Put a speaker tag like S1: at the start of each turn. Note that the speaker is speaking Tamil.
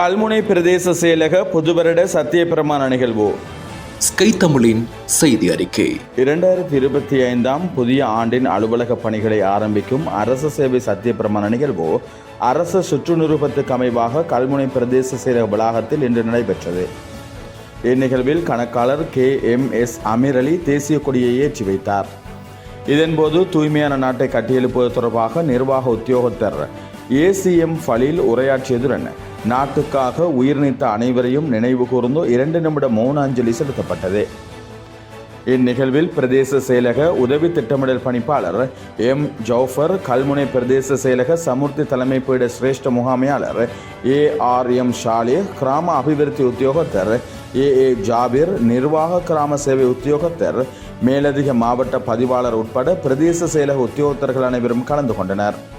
S1: கல்முனை பிரதேச செயலக புதுவருட சத்திய பிரமாண நிகழ்வு.
S2: ஸ்கை தமிழின் செய்தி அறிக்கை.
S1: இரண்டாயிரத்தி இருபத்தி ஐந்தாம் புதிய ஆண்டின் அலுவலக பணிகளை ஆரம்பிக்கும் அரசு சேவை சத்திய பிரமாண நிகழ்வு அரசு சுற்று நிருபத்துக்கு அமைவாக கல்முனை பிரதேச செயலக வளாகத்தில் இன்று நடைபெற்றது. இந்நிகழ்வில் கணக்காளர் K M S Ameer Ali தேசிய கொடியை ஏற்றி வைத்தார். இதன்போது தூய்மையான நாட்டை கட்டியெழுப்புவது தொடர்பாக நிர்வாக உத்தியோகத்தர் ஏசிஎம் ஃபலில் உரையாற்றியதுடன் நாட்டுக்காக உயிர் நீத்த அனைவரையும் நினைவு கூர்ந்து இரண்டு நிமிட மௌன அஞ்சலி செலுத்தப்பட்டது. இந்நிகழ்வில் பிரதேச செயலக உதவி திட்டமிடல் பணிப்பாளர் எம். ஜௌஃபர் கல்முனை பிரதேச செயலக சமுர்த்தி தலைமை பீட சிரேஷ்ட முகாமையாளர் ஏ. ஆர். எம். ஷாலே கிராம அபிவிருத்தி உத்தியோகத்தர் ஏ. ஏ. ஜாபிர் நிர்வாக கிராம சேவை உத்தியோகத்தர் மேலதிக மாவட்ட பதிவாளர் உட்பட பிரதேச செயலக உத்தியோகத்தர்கள் அனைவரும் கலந்து கொண்டனர்.